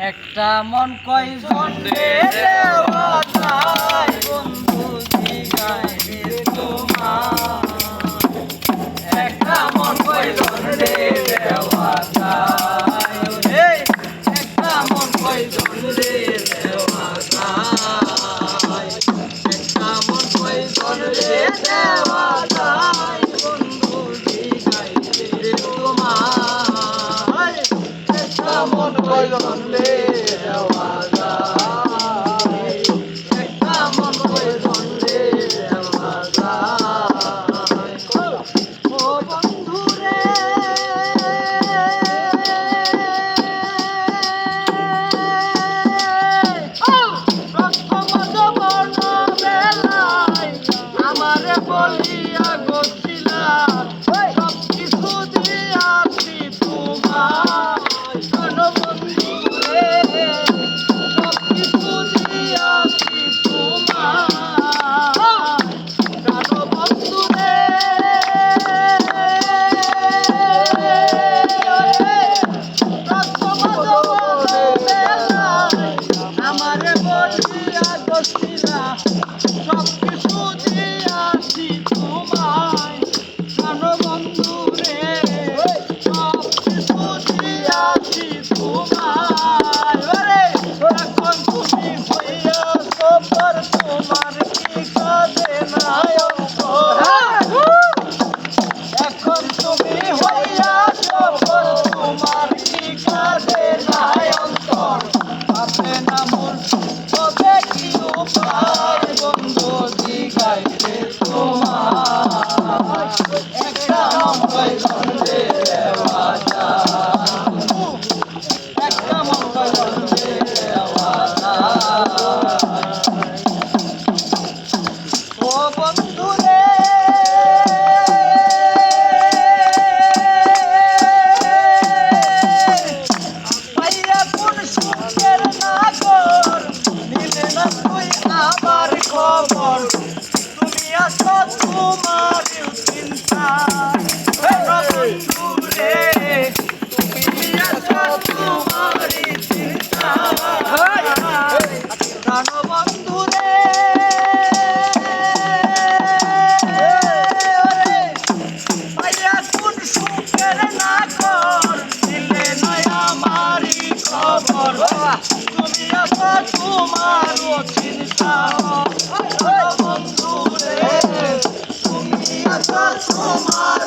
একটা মন কয়জন বন্ধু একটা মন কয়জন রে দেওয়া মন কইলে আওয়াজা সব কিছু দিয়ে Oh, তোমার